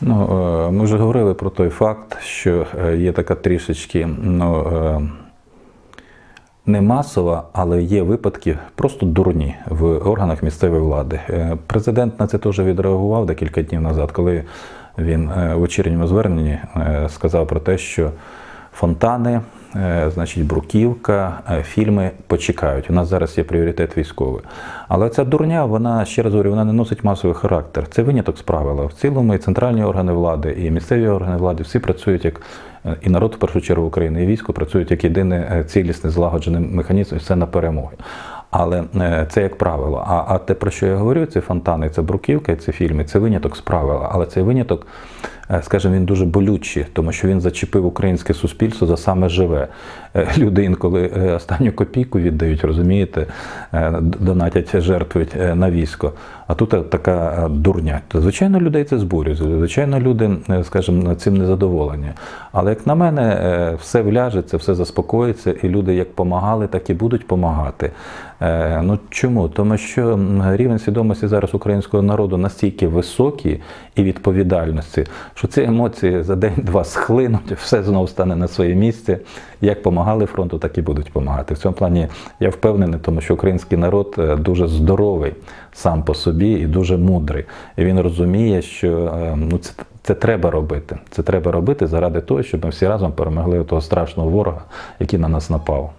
Ну, е, ми вже говорили про той факт, що е, є така трішечки ну, е, не масова, але є випадки просто дурні в органах місцевої влади. Президент на це теж відреагував декілька днів назад, коли він в вечірньому зверненні сказав про те, що фонтани, значить, бруківка, е, фільми почекають. У нас зараз є пріоритет військовий. Але ця дурня, вона ще раз говорю, вона не носить масовий характер. Це виняток з правила. В цілому і центральні органи влади, і місцеві органи влади всі працюють як е, і народ в першу чергу України, і військо працюють як єдиний е, цілісний злагоджений механізм, і все на перемоги. Але е, це як правило. А, а те, про що я говорю, це фонтани, це бруківка, це фільми, це виняток з правила. Але цей виняток, е, скажімо, він дуже болючий, тому що він зачепив українське суспільство за саме живе. Е, Люди інколи е, останню копійку віддають, розумієте, е, донатять, жертвують е, на військо. А тут е, така е, дурня. Звичайно, людей це збурює. Звичайно, люди, е, скажімо, цим незадоволені. Але як на мене, е, все вляжеться, все заспокоїться, і люди як помагали, так і будуть помагати. Е, Ну чому? Тому що рівень свідомості зараз українського народу настільки високий і відповідальності, що ці емоції за день-два схлинуть, все знову стане на своє місце. Як помагали фронту, так і будуть допомагати. В цьому плані я впевнений, тому що український народ е, дуже здоровий сам по собі і дуже мудрий. І він розуміє, що е, ну це. Це треба робити. Це треба робити заради того, щоб ми всі разом перемогли того страшного ворога, який на нас напав.